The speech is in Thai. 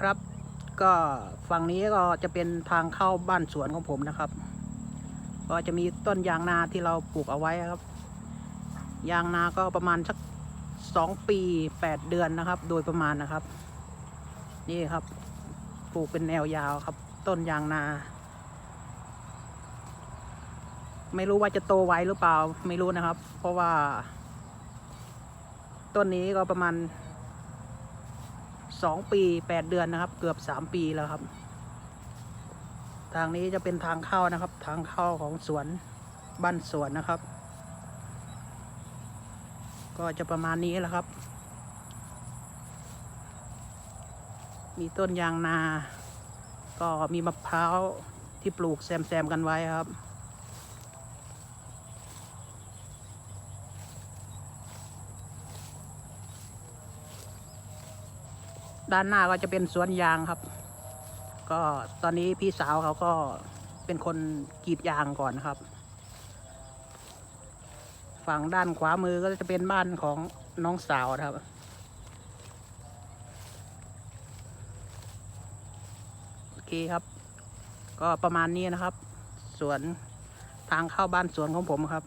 ครับ ก็ฝั่งนี้ก็จะเป็นทางเข้าบ้านสวนของผมนะครับ ก็จะมีต้นยางนาที่เราปลูกเอาไว้ครับ ยางนาก็ประมาณสักสองปีแปดเดือนนะครับ โดยประมาณนะครับ นี่ครับ ปลูกเป็นแนวยาวครับ ต้นยางนา ไม่รู้ว่าจะโตไวหรือเปล่าไม่รู้นะครับ เพราะว่า ต้นนี้ก็ประมาณ สองปีแปดเดือนนะครับ เกือบสามปีแล้วครับ ทางนี้จะเป็นทางเข้านะครับ ทางเข้าของสวนบ้านสวนนะครับ ก็จะประมาณนี้แหละครับ มีต้นยางนา ก็มีมะพร้าวที่ปลูกแซมๆกันไว้ครับ ด้านหน้าก็จะเป็นสวนยางครับ ก็ตอนนี้พี่สาวเขาก็เป็นคนกรีดยางก่อนนะครับ ฝั่งด้านขวามือก็จะเป็นบ้านของน้องสาวนะครับ โอเคครับ ก็ประมาณนี้นะครับ สวนทางเข้าบ้านสวนของผมครับ